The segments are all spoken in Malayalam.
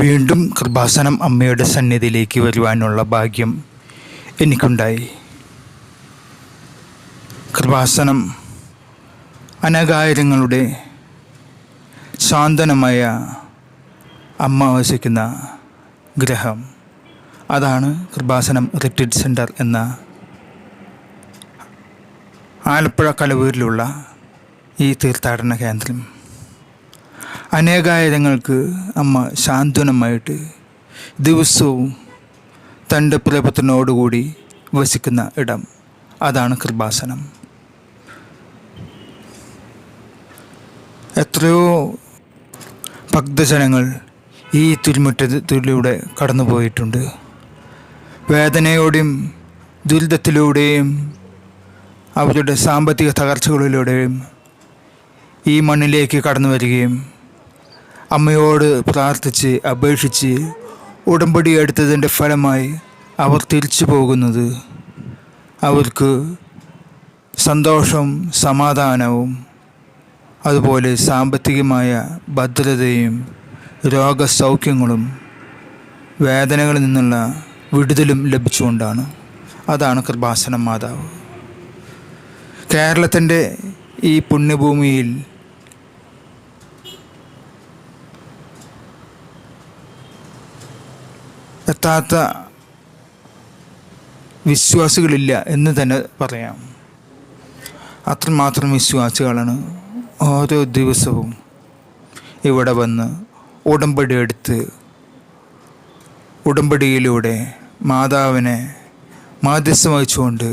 വീണ്ടും കൃപാസനം അമ്മയുടെ സന്നിധിയിലേക്ക് വരുവാനുള്ള ഭാഗ്യം എനിക്കുണ്ടായി. കൃപാസനം അനകായിരങ്ങളുടെ ശാന്തനമായ അമ്മ വസിക്കുന്ന ഗ്രഹം. അതാണ് കൃപാസനം റിട്രീറ്റ് സെന്റർ എന്ന ആലപ്പുഴ കലവൂരിലുള്ള ഈ തീർത്ഥാടന കേന്ദ്രം. അനേകായിരങ്ങൾക്ക് അമ്മ ശാന്തനമായിട്ട് ദിവസവും തന്റെ പ്രിയപുത്രനോടുകൂടി വസിക്കുന്ന ഇടം. അതാണ് കൃപാസനം. എത്രയോ ഭക്തജനങ്ങൾ ഈ തിരുമുറ്റത്തിലൂടെ കടന്നുപോയിട്ടുണ്ട്. വേദനയോടെയും ദുരിതത്തിലൂടെയും അവരുടെ സാമ്പത്തിക തകർച്ചകളിലൂടെയും ഈ മണ്ണിലേക്ക് കടന്നു വരികയും അമ്മയോട് പ്രാർത്ഥിച്ച് അപേക്ഷിച്ച് ഉടമ്പടി എടുത്തതിന്റെ ഫലമായി അവർ തിരിച്ചു പോകുന്നത്. അവർക്ക് സന്തോഷം സമാധാനവും അതുപോലെ സാമ്പത്തികമായ ഭദ്രതയും രോഗസൗഖ്യങ്ങളും വേദനകളിൽ നിന്നുള്ള വിടുതലും ലഭിച്ചുകൊണ്ടാണ്. അതാണ് കൃപാസനം മാതാവ്. കേരളത്തിന്റെ ഈ പുണ്യഭൂമിയിൽ എത്താത്ത വിശ്വാസികളില്ല എന്ന് തന്നെ പറയാം. അത്രമാത്രം വിശ്വാസികളാണ് ഓരോ ദിവസവും ഇവിടെ വന്ന് ഉടമ്പടി എടുത്ത് ഉടമ്പടിയിലൂടെ മാതാവിനെ മാധ്യസ്ഥം വഹിച്ചുകൊണ്ട്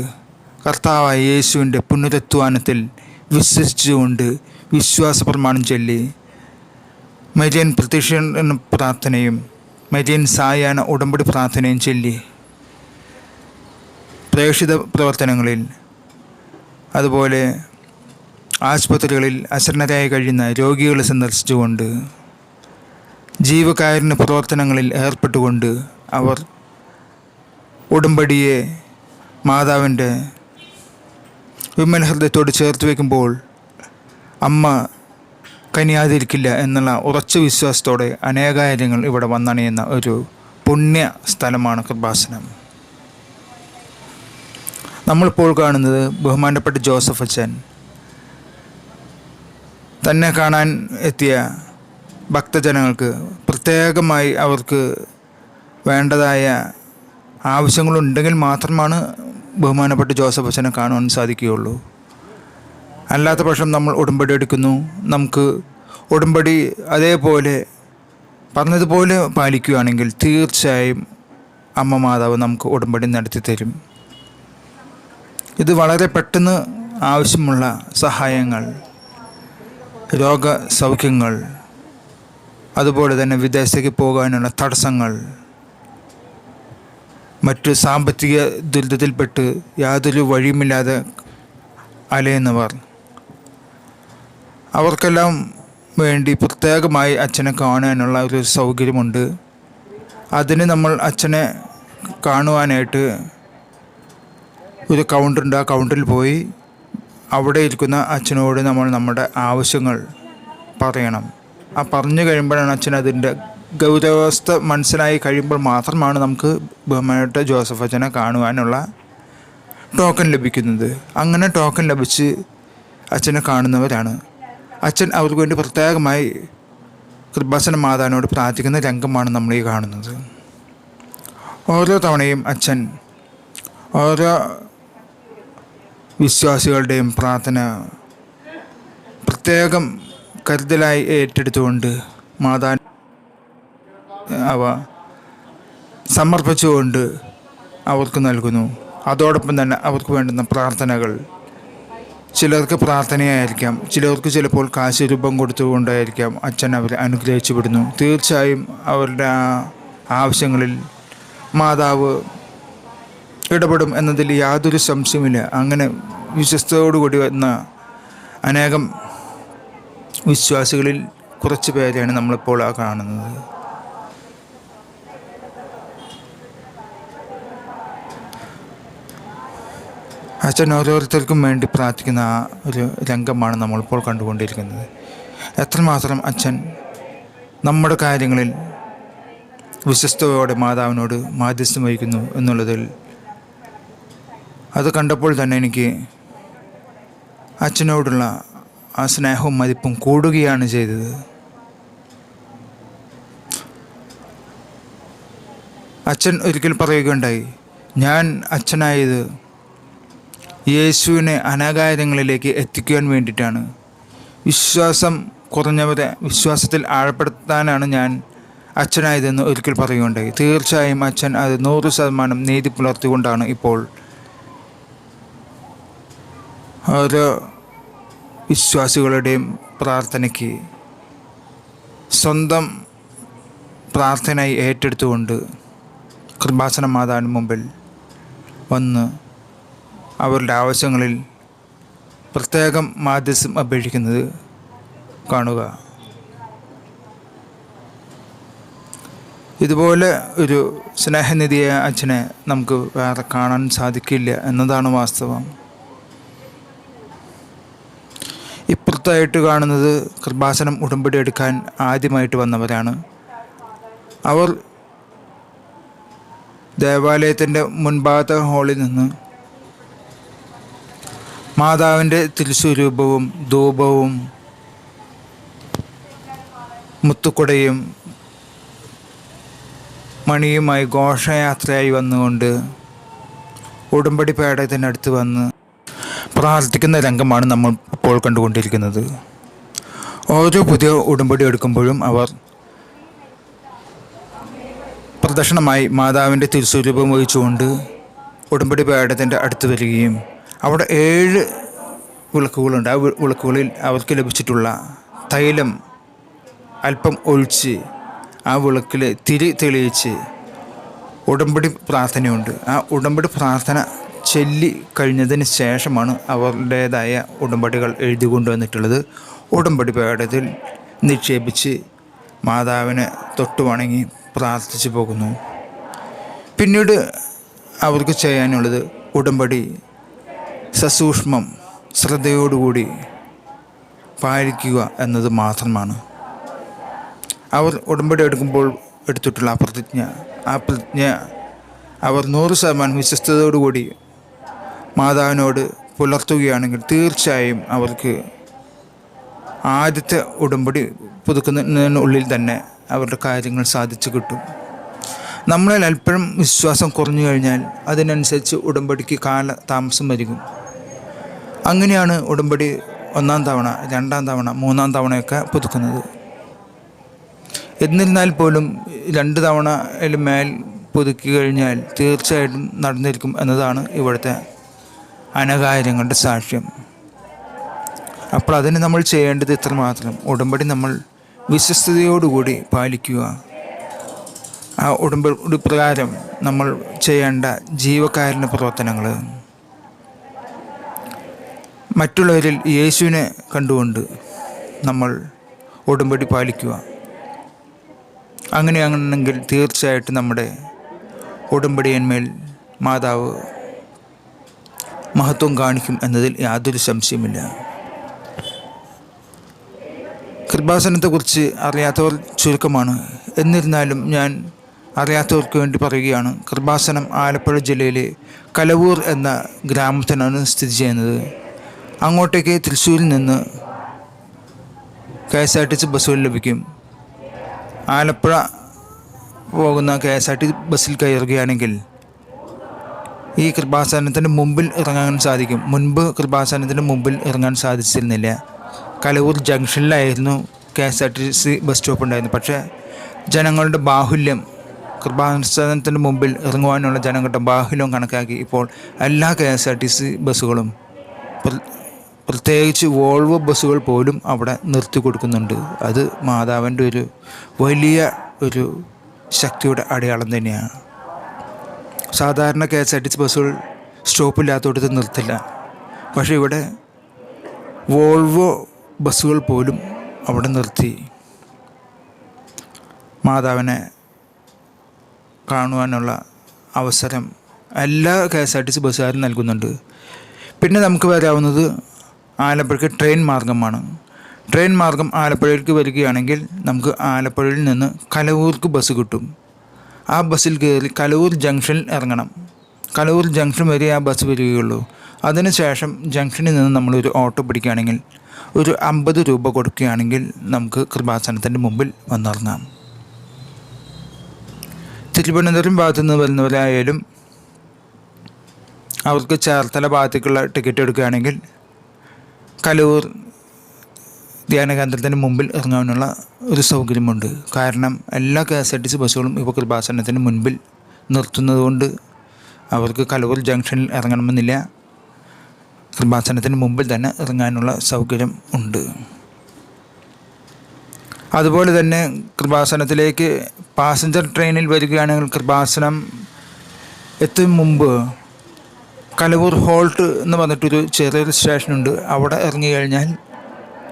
കർത്താവായ യേശുവിന്റെ പുനരുത്വാനത്തിൽ വിശ്വസിച്ചുകൊണ്ട് വിശ്വാസ പ്രമാണം ചൊല്ലി മരിയൻ പ്രത്യക്ഷ പ്രാർത്ഥനയും മരിയൻ സായാഹ്ന ഉടമ്പടി പ്രാർത്ഥനയും ചൊല്ലി. പ്രേക്ഷിത പ്രവർത്തനങ്ങളിൽ അതുപോലെ ആശുപത്രികളിൽ അശരണരായി കഴിയുന്ന രോഗികളെ സന്ദർശിച്ചുകൊണ്ട് ജീവകാരുണ്യ പ്രവർത്തനങ്ങളിൽ ഏർപ്പെട്ടുകൊണ്ട് അവർ ഉടമ്പടിയെ മാതാവിന്റെ വിമൽ ഹൃദയത്തോട് ചേർത്ത് വയ്ക്കുമ്പോൾ അമ്മ കനിയാതിരിക്കില്ല എന്നുള്ള ഉറച്ച വിശ്വാസത്തോടെ അനേകാര്യങ്ങൾ ഇവിടെ വന്നണിയുന്ന ഒരു പുണ്യ സ്ഥലമാണ് കൃപാസനം. നമ്മളിപ്പോൾ കാണുന്നത് ബഹുമാനപ്പെട്ട ജോസഫ് അച്ഛൻ തന്നെ കാണാൻ എത്തിയ ഭക്തജനങ്ങൾക്ക് പ്രത്യേകമായി അവർക്ക് വേണ്ടതായ ആവശ്യങ്ങളുണ്ടെങ്കിൽ മാത്രമാണ് ബഹുമാനപ്പെട്ട ജോസഫ് അച്ഛനെ കാണുവാൻ സാധിക്കുകയുള്ളൂ. അല്ലാത്ത പക്ഷം നമ്മൾ ഉടമ്പടി എടുക്കുന്നു. നമുക്ക് ഉടമ്പടി അതേപോലെ പറഞ്ഞതുപോലെ പാലിക്കുകയാണെങ്കിൽ തീർച്ചയായും അമ്മ മാതാവ് നമുക്ക് ഉടമ്പടി നടത്തി തരും. ഇത് വളരെ പെട്ടെന്ന് ആവശ്യമുള്ള സഹായങ്ങൾ രോഗസൗഖ്യങ്ങൾ അതുപോലെ തന്നെ വിദേശത്തേക്ക് പോകാനുള്ള തടസ്സങ്ങൾ മറ്റ് സാമ്പത്തിക ദുരിതത്തിൽപ്പെട്ട് യാതൊരു വഴിയുമില്ലാതെ അലയുന്നവർ അവർക്കെല്ലാം വേണ്ടി പ്രത്യേകമായി അച്ഛനെ കാണാനുള്ള ഒരു സൗകര്യമുണ്ട്. അതിന് നമ്മൾ അച്ഛനെ കാണുവാനായിട്ട് ഒരു കൗണ്ടറുണ്ട്. ആ കൗണ്ടറിൽ പോയി അവിടെ ഇരിക്കുന്ന അച്ഛനോട് നമ്മൾ നമ്മുടെ ആവശ്യങ്ങൾ പറയണം. ആ പറഞ്ഞു കഴിയുമ്പോഴാണ് അച്ഛൻ അതിന്റെ ഗൗരവസ്ഥ മനസ്സിലായി കഴിയുമ്പോൾ മാത്രമാണ് നമുക്ക് ബഹുമാനപ്പെട്ട ജോസഫ് അച്ഛനെ കാണുവാനുള്ള ടോക്കൺ ലഭിക്കുന്നത്. അങ്ങനെ ടോക്കൺ ലഭിച്ച് അച്ഛനെ കാണുന്നവരാണ്. അച്ഛൻ അവർക്ക് വേണ്ടി പ്രത്യേകമായി കൃപാസന മാതാവിനോട് പ്രാർത്ഥിക്കുന്ന രംഗമാണ് നമ്മൾ ഈ കാണുന്നത്. ഓരോ തവണയും അച്ഛൻ ഓരോ വിശ്വാസികളുടെയും പ്രാർത്ഥന പ്രത്യേകം കരുതലായി ഏറ്റെടുത്തുകൊണ്ട് മാതാ അവ സമർപ്പിച്ചുകൊണ്ട് അവർക്ക് നൽകുന്നു. അതോടൊപ്പം തന്നെ അവർക്ക് വേണ്ടുന്ന പ്രാർത്ഥനകൾ ചിലർക്ക് പ്രാർത്ഥനയായിരിക്കാം. ചിലർക്ക് ചിലപ്പോൾ കാശ് രൂപം കൊടുത്തുകൊണ്ടായിരിക്കാം അച്ഛൻ അവരെ അനുഗ്രഹിച്ചു വിടുന്നു തീർച്ചയായും അവരുടെ ആവശ്യങ്ങളിൽ മാതാവ് ഇടപെടും എന്നതിൽ യാതൊരു സംശയമില്ല അങ്ങനെ വിശ്വസ്തയോടുകൂടി വന്ന അനേകം വിശ്വാസികളിൽ കുറച്ച് പേരെയാണ് നമ്മളിപ്പോൾ ആ കാണുന്നത്. അച്ഛൻ ഓരോരുത്തർക്കും വേണ്ടി പ്രാർത്ഥിക്കുന്ന ആ ഒരു രംഗമാണ് നമ്മളിപ്പോൾ കണ്ടുകൊണ്ടിരിക്കുന്നത്. എത്രമാത്രം അച്ഛൻ നമ്മുടെ കാര്യങ്ങളിൽ വിശ്വസ്തയോടെ മാതാവിനോട് മാധ്യസ്ഥം വഹിക്കുന്നു എന്നുള്ളതിൽ അത് കണ്ടപ്പോൾ തന്നെ എനിക്ക് അച്ഛനോടുള്ള ആ സ്നേഹവും മതിപ്പും കൂടുകയാണ് ചെയ്തത്. അച്ഛൻ ഒരിക്കൽ പറയുകയുണ്ടായി ഞാൻ അച്ഛനായത് യേശുവിനെ അനാകാര്യങ്ങളിലേക്ക് എത്തിക്കുവാൻ വേണ്ടിയിട്ടാണ്. വിശ്വാസം കുറഞ്ഞവരെ വിശ്വാസത്തിൽ ആഴപ്പെടുത്താനാണ് ഞാൻ അച്ഛനായതെന്ന് ഒരിക്കൽ പറയുകയുണ്ടായി. തീർച്ചയായും അച്ഛൻ അത് നൂറ് ശതമാനം നീതി പുലർത്തിക്കൊണ്ടാണ് ഇപ്പോൾ ഓരോ വിശ്വാസികളുടെയും പ്രാർത്ഥനയ്ക്ക് സ്വന്തം പ്രാർത്ഥനയായി ഏറ്റെടുത്തുകൊണ്ട് കൃപാസന മാതാവിന് മുമ്പിൽ വന്ന് അവരുടെ ആവശ്യങ്ങളിൽ പ്രത്യേകം മാധ്യസ്ഥം അപേക്ഷിക്കുന്നത് കാണുക. ഇതുപോലെ ഒരു സ്നേഹനിധിയായ അച്ഛനെ നമുക്ക് വേറെ കാണാൻ സാധിക്കില്ല എന്നതാണ് വാസ്തവം. ഇപ്പുറത്തായിട്ട് കാണുന്നത് കൃപാസനം ഉടമ്പടി എടുക്കാൻ ആദ്യമായിട്ട് വന്നവരാണ്. അവർ ദേവാലയത്തിന്റെ മുൻഭാഗത്തെ ഹാളിൽ നിന്ന് മാതാവിന്റെ തിരുസ്വരൂപവും ധൂപവും മുത്തുക്കുടയും മണിയുമായി ഘോഷയാത്രയായി വന്നുകൊണ്ട് ഉടുമ്പടി പേടത്തിനടുത്ത് വന്ന് പ്രാർത്ഥിക്കുന്ന രംഗമാണ് നമ്മൾ ഇപ്പോൾ കണ്ടുകൊണ്ടിരിക്കുന്നത്. ഓരോ പുതിയ ഉടുമ്പടി എടുക്കുമ്പോഴും അവർ പ്രദക്ഷിണമായി മാതാവിന്റെ തിരുസ്വരൂപം വഹിച്ചുകൊണ്ട് ഉടുമ്പടി പേടത്തിന്റെ അടുത്ത് വരികയും അവിടെ ഏഴ് വിളക്കുകളുണ്ട്. ആ വിളക്കുകളിൽ അവർക്ക് ലഭിച്ചിട്ടുള്ള തൈലം അല്പം ഒഴിച്ച് ആ വിളക്കിൽ തിരി തെളിയിച്ച് ഉടമ്പടി പ്രാർത്ഥനയുണ്ട്. ആ ഉടമ്പടി പ്രാർത്ഥന ചൊല്ലി കഴിഞ്ഞതിന് ശേഷമാണ് അവരുടേതായ ഉടമ്പടികൾ എഴുതി കൊണ്ടുവന്നിട്ടുള്ളത്. ഉടമ്പടി പേടത്തിൽ നിക്ഷേപിച്ച് മാതാവിനെ തൊട്ട് വണങ്ങി പ്രാർത്ഥിച്ചു പോകുന്നു. പിന്നീട് അവർക്ക് ചെയ്യാനുള്ളത് ഉടമ്പടി സസൂക്ഷ്മം ശ്രദ്ധയോടുകൂടി പാലിക്കുക എന്നത് മാത്രമാണ്. അവർ ഉടമ്പടി എടുക്കുമ്പോൾ എടുത്തിട്ടുള്ള ആ പ്രതിജ്ഞ ആ പ്രതിജ്ഞ അവർ നൂറ് ശതമാനം വിശ്വസ്തയോടുകൂടി മാതാവിനോട് പുലർത്തുകയാണെങ്കിൽ തീർച്ചയായും അവർക്ക് ആദ്യത്തെ ഉടമ്പടി പുതുക്കുന്നതിനുള്ളിൽ തന്നെ അവരുടെ കാര്യങ്ങൾ സാധിച്ചു കിട്ടും. നമ്മളിൽ അല്പം വിശ്വാസം കുറഞ്ഞു കഴിഞ്ഞാൽ അതിനനുസരിച്ച് ഉടമ്പടിക്ക് കാല താമസം വരിക. അങ്ങനെയാണ് ഉടമ്പടി ഒന്നാം തവണ രണ്ടാം തവണ മൂന്നാം തവണയൊക്കെ പുതുക്കുന്നത്. എന്നിരുന്നാൽ പോലും രണ്ട് തവണ മേൽ പുതുക്കി കഴിഞ്ഞാൽ തീർച്ചയായിട്ടും നടന്നിരിക്കും എന്നതാണ് ഇവിടുത്തെ അനകാര്യങ്ങളുടെ സാക്ഷ്യം. അപ്പോൾ അതിന് നമ്മൾ ചെയ്യേണ്ടത് ഇത്രമാത്രം ഉടമ്പടി നമ്മൾ വിശ്വസ്തയോടുകൂടി പാലിക്കുക. ആ ഉടമ്പടി പ്രകാരം നമ്മൾ ചെയ്യേണ്ട ജീവകാരുണ്യ പ്രവർത്തനങ്ങൾ. മറ്റുള്ളവരിൽ യേശുവിനെ കണ്ടുകൊണ്ട് നമ്മൾ ഉടമ്പടി പാലിക്കുക. അങ്ങനെയാണെങ്കിൽ തീർച്ചയായിട്ടും നമ്മുടെ ഉടമ്പടിയന്മേൽ മാതാവ് മഹത്വം കാണിക്കും എന്നതിൽ യാതൊരു സംശയമില്ല കൃപാസനത്തെക്കുറിച്ച് അറിയാത്തവർ ചുരുക്കമാണ്. എന്നിരുന്നാലും ഞാൻ അറിയാത്തവർക്ക് വേണ്ടി പറയുകയാണ് കൃപാസനം ആലപ്പുഴ ജില്ലയിലെ കലവൂർ എന്ന ഗ്രാമത്തിനാണ് സ്ഥിതി ചെയ്യുന്നത്. അങ്ങോട്ടേക്ക് തൃശ്ശൂരിൽ നിന്ന് K S R T C ബസ്സുകൾ ലഭിക്കും. ആലപ്പുഴ പോകുന്ന കെ എസ് ആർ ടി ബസ്സിൽ കയറുകയാണെങ്കിൽ ഈ കൃപാസനത്തിന്റെ മുമ്പിൽ ഇറങ്ങാൻ സാധിക്കും. മുൻപ് കൃപാസനത്തിന്റെ മുമ്പിൽ ഇറങ്ങാൻ സാധിച്ചിരുന്നില്ല. Kalavoor ജംഗ്ഷനിലായിരുന്നു K S R T C bus stop ഉണ്ടായിരുന്നു പക്ഷേ ജനങ്ങളുടെ ബാഹുല്യം കൃപാസനത്തിന്റെ മുമ്പിൽ ഇറങ്ങുവാനുള്ള ജനങ്ങളുടെ ബാഹുല്യം കണക്കാക്കി ഇപ്പോൾ എല്ലാ K S R T C ബസ്സുകളും പ്രത്യേകിച്ച് വോൾവോ ബസ്സുകൾ പോലും അവിടെ നിർത്തി കൊടുക്കുന്നുണ്ട്. അത് മാതാവിന്റെ ഒരു വലിയ ഒരു ശക്തിയുടെ അടയാളം തന്നെയാണ്. സാധാരണ K S R T C ബസ്സുകൾ സ്റ്റോപ്പില്ലാത്തടത്ത് നിർത്തില്ല. പക്ഷേ ഇവിടെ വോൾവോ ബസ്സുകൾ പോലും അവിടെ നിർത്തി. മാതാവിനെ കാണുവാനുള്ള അവസരം എല്ലാ K S R T C ബസ്സുകാരും നൽകുന്നുണ്ട്. പിന്നെ നമുക്ക് വരാവുന്നത് ആലപ്പുഴയ്ക്ക് ട്രെയിൻ മാർഗമാണ്. ട്രെയിൻ മാർഗം ആലപ്പുഴയിലേക്ക് വരികയാണെങ്കിൽ നമുക്ക് ആലപ്പുഴയിൽ നിന്ന് കലവൂർക്ക് ബസ് കിട്ടും. ആ ബസ്സിൽ കയറി കലവൂർ ജംഗ്ഷനിൽ ഇറങ്ങണം. കലവൂർ ജംഗ്ഷൻ വരെ ആ ബസ് വരികയുള്ളൂ. അതിനുശേഷം ജംഗ്ഷനിൽ നിന്ന് നമ്മളൊരു ഓട്ടോ പിടിക്കുകയാണെങ്കിൽ ഒരു അമ്പത് രൂപ കൊടുക്കുകയാണെങ്കിൽ നമുക്ക് കൃപാസനത്തിന്റെ മുമ്പിൽ വന്നിറങ്ങാം. തിരുവനന്തപുരം ഭാഗത്തു നിന്ന് വരുന്നവരായാലും അവർക്ക് ചേർത്തല ഭാഗത്തേക്കുള്ള ടിക്കറ്റ് എടുക്കുകയാണെങ്കിൽ കലൂർ ധ്യാന കേന്ദ്രത്തിന് മുമ്പിൽ ഇറങ്ങാനുള്ള ഒരു സൗകര്യമുണ്ട്. കാരണം എല്ലാ K S R T C ബസ്സുകളും ഇപ്പോൾ കൃപാസനത്തിന് മുൻപിൽ നിർത്തുന്നതുകൊണ്ട് അവർക്ക് കലൂർ ജംഗ്ഷനിൽ ഇറങ്ങണമെന്നില്ല. കൃപാസനത്തിന് മുമ്പിൽ തന്നെ ഇറങ്ങാനുള്ള സൗകര്യം ഉണ്ട്. അതുപോലെ തന്നെ കൃപാസനത്തിലേക്ക് പാസഞ്ചർ ട്രെയിനിൽ വരികയാണെങ്കിൽ കൃപാസനം എത്തും മുമ്പ് കലവൂർ ഹോൾട്ട് എന്ന് പറഞ്ഞിട്ടൊരു ചെറിയൊരു സ്റ്റേഷനുണ്ട്. അവിടെ ഇറങ്ങി കഴിഞ്ഞാൽ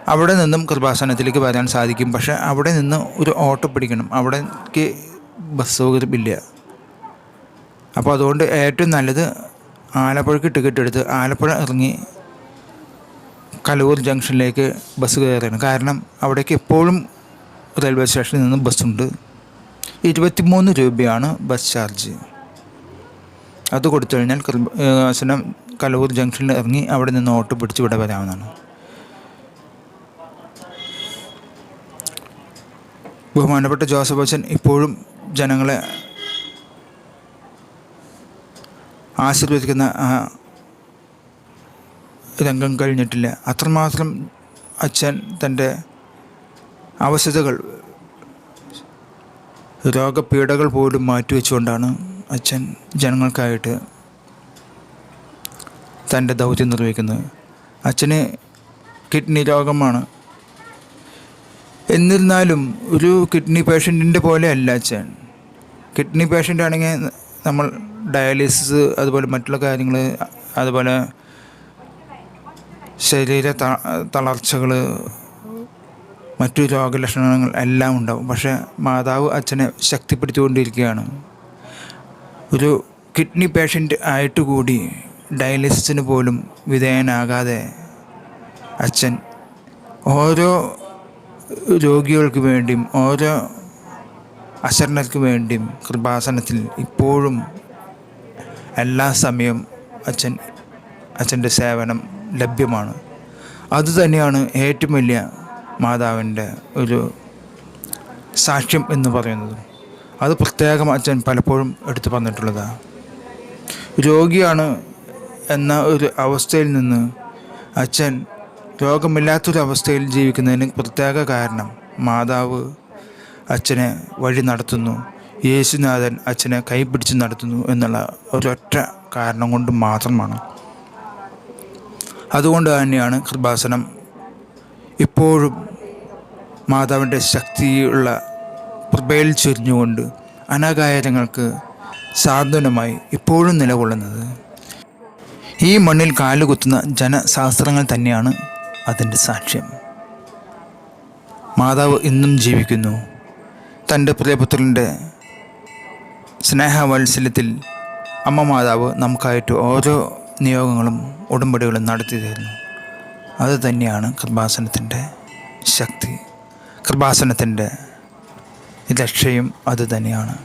അവിടെ നിന്നും കൃപാസനത്തിലേക്ക് വരാൻ സാധിക്കും. പക്ഷേ അവിടെ നിന്ന് ഒരു ഓട്ടോ പിടിക്കണം. അവിടേക്ക് ബസ് സൗകര്യമില്ല. അപ്പോൾ അതുകൊണ്ട് ഏറ്റവും നല്ലത് ആലപ്പുഴയ്ക്ക് ടിക്കറ്റ് എടുത്ത് ആലപ്പുഴ ഇറങ്ങി കലവൂർ ജംഗ്ഷനിലേക്ക് ബസ് കയറണം കാരണം അവിടേക്ക് എപ്പോഴും റെയിൽവേ സ്റ്റേഷനിൽ നിന്ന് ബസ്സുണ്ട്. ഇരുപത്തിമൂന്ന് രൂപയാണ് ബസ് ചാർജ്. അത് കൊടുത്തു കഴിഞ്ഞാൽ കൃപാസനം കലൂർ ജംഗ്ഷനിൽ ഇറങ്ങി അവിടെ നിന്ന് ഓട്ടോ പിടിച്ച് ഇവിടെ വരാവുന്നതാണ്. ബഹുമാനപ്പെട്ട ജോസഫ് അച്ഛൻ ഇപ്പോഴും ജനങ്ങളെ ആശീർവദിക്കുന്ന രംഗം കഴിഞ്ഞിട്ടില്ല. അത്രമാത്രം അച്ഛൻ തന്റെ അവശതകൾ രോഗപീഠകൾ പോലും മാറ്റിവെച്ചുകൊണ്ടാണ് അച്ഛൻ ജനങ്ങൾക്കായിട്ട് തന്റെ ദൗത്യം നിർവഹിക്കുന്നത് അച്ഛന് കിഡ്നി രോഗമാണ്. എന്നിരുന്നാലും ഒരു കിഡ്നി പേഷ്യന്റിന്റെ പോലെ അല്ല അച്ഛൻ. കിഡ്നി പേഷ്യന്റ് ആണെങ്കിൽ നമ്മൾ ഡയാലിസിസ് അതുപോലെ മറ്റുള്ള കാര്യങ്ങൾ അതുപോലെ ശരീര തളർച്ചകൾ മറ്റു രോഗലക്ഷണങ്ങൾ എല്ലാം ഉണ്ടാവും. പക്ഷേ മാതാവ് അച്ഛനെ ശക്തിപ്പെടുത്തിക്കൊണ്ടിരിക്കുകയാണ്. ഒരു കിഡ്നി പേഷ്യന്റ് ആയിട്ട് കൂടി ഡയാലിസിസിന് പോലും വിധേയനാകാതെ അച്ഛൻ ഓരോ രോഗികൾക്ക് വേണ്ടിയും ഓരോ അശരണർക്ക് വേണ്ടിയും കൃപാസനത്തിൽ ഇപ്പോഴും എല്ലാ സമയവും അച്ഛൻ അച്ഛന്റെ സേവനം ലഭ്യമാണ്. അതുതന്നെയാണ് ഏറ്റവും വലിയ മാതാവിന്റെ ഒരു സാക്ഷ്യം എന്ന് പറയുന്നത്. അത് പ്രത്യേകം അച്ഛൻ പലപ്പോഴും എടുത്തു പറഞ്ഞിട്ടുള്ളതാണ് രോഗിയാണ് എന്ന ഒരു അവസ്ഥയിൽ നിന്ന് അച്ഛൻ രോഗമില്ലാത്തൊരവസ്ഥയിൽ ജീവിക്കുന്നതിന് പ്രത്യേക കാരണം മാതാവ് അച്ഛനെ വഴി നടത്തുന്നു. യേശുനാഥൻ അച്ഛനെ കൈപിടിച്ച് നടത്തുന്നു എന്നുള്ള ഒരൊറ്റ കാരണം കൊണ്ട് മാത്രമാണ്. അതുകൊണ്ട് തന്നെയാണ് കൃപാസനം ഇപ്പോഴും മാതാവിന്റെ ശക്തിയുള്ള പ്രഭയിൽ ചൊരിഞ്ഞുകൊണ്ട് അനാകായരങ്ങൾക്ക് സാന്ത്വനമായി ഇപ്പോഴും നിലകൊള്ളുന്നത്. ഈ മണ്ണിൽ കാലുകുത്തുന്ന ജനശാസ്ത്രങ്ങൾ തന്നെയാണ് അതിന്റെ സാക്ഷ്യം. മാതാവ് ഇന്നും ജീവിക്കുന്നു. തന്റെ പ്രിയപുത്രന്റെ സ്നേഹവാത്സല്യത്തിൽ അമ്മ മാതാവ് നമുക്കായിട്ട് ഓരോ നിയോഗങ്ങളും ഉടമ്പടികളും നടത്തി തരുന്നു. അത് തന്നെയാണ് കൃപാസനത്തിന്റെ ശക്തി. കൃപാസനത്തിന്റെ രക്ഷയും അതുതന്നെയാണ്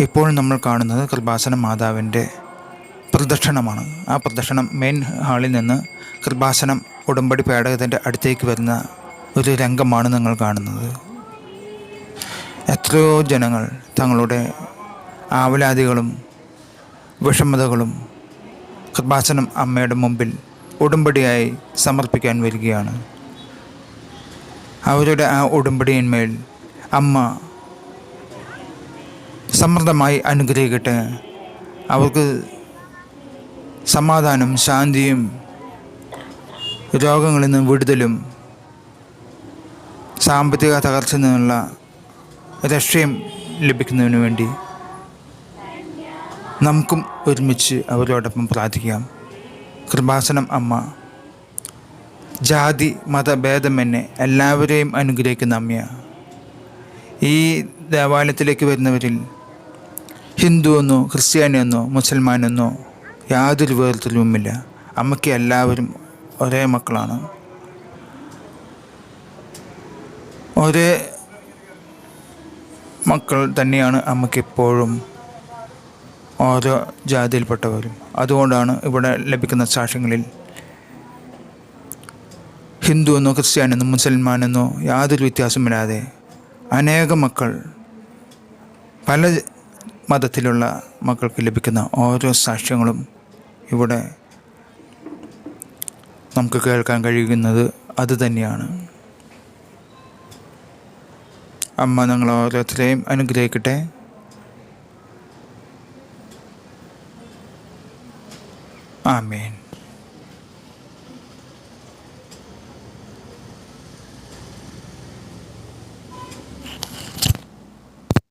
ഇപ്പോൾ നമ്മൾ കാണുന്നത് കൃപാസന മാതാവിന്റെ പ്രദക്ഷിണമാണ്. ആ പ്രദക്ഷിണം മെയിൻ ഹാളിൽ നിന്ന് കൃപാസനം ഉടമ്പടി പേടകത്തിന്റെ അടുത്തേക്ക് വരുന്ന ഒരു രംഗമാണ് നിങ്ങൾ കാണുന്നത്. എത്രയോ ജനങ്ങൾ തങ്ങളുടെ ആവലാദികളും വിഷമതകളും കൃപാസനം അമ്മയുടെ മുമ്പിൽ ഉടമ്പടിയായി സമർപ്പിക്കാൻ വരികയാണ്. അവരുടെ ആ ഉടമ്പടിയിന്മേൽ അമ്മ സമൃദ്ധമായി അനുഗ്രഹിക്കട്ടെ. അവർക്ക് സമാധാനം ശാന്തിയും രോഗങ്ങളിൽ നിന്ന് വിടുതലും സാമ്പത്തിക തകർച്ചയിൽ നിന്നുള്ള രക്ഷയും ലഭിക്കുന്നതിന് വേണ്ടി നമുക്കും ഒരുമിച്ച് അവരോടൊപ്പം പ്രാർത്ഥിക്കാം. കൃപാസനം അമ്മ. ജാതി മതഭേദമെന്നെ എല്ലാവരെയും അനുഗ്രഹിക്കുന്ന അമ്മയ. ഈ ദേവാലയത്തിലേക്ക് വരുന്നവരിൽ ഹിന്ദു എന്നോ ക്രിസ്ത്യാനി എന്നോ മുസൽമാൻ എന്നോ യാതൊരു വേർതിരിവുമില്ല അമ്മയ്ക്ക് എല്ലാവരും ഒരേ മക്കളാണ്. ഒരേ മക്കൾ തന്നെയാണ് അമ്മയ്ക്ക് എപ്പോഴും ഓരോ ജാതിയിൽപ്പെട്ടവരും. അതുകൊണ്ടാണ് ഇവിടെ ലഭിക്കുന്ന സാക്ഷ്യങ്ങളിൽ ഹിന്ദു എന്നോ ക്രിസ്ത്യാനെന്നോ മുസൽമാനെന്നോ യാതൊരു വ്യത്യാസമില്ലാതെ അനേക മക്കൾ പല മതത്തിലുള്ള മക്കൾക്ക് ലഭിക്കുന്ന ഓരോ സാക്ഷ്യങ്ങളും ഇവിടെ നമുക്ക് കേൾക്കാൻ കഴിയുന്നത് അത് തന്നെയാണ് അമ്മ നിങ്ങൾ ഓരോരുത്തരെയും അനുഗ്രഹിക്കട്ടെ. Amin.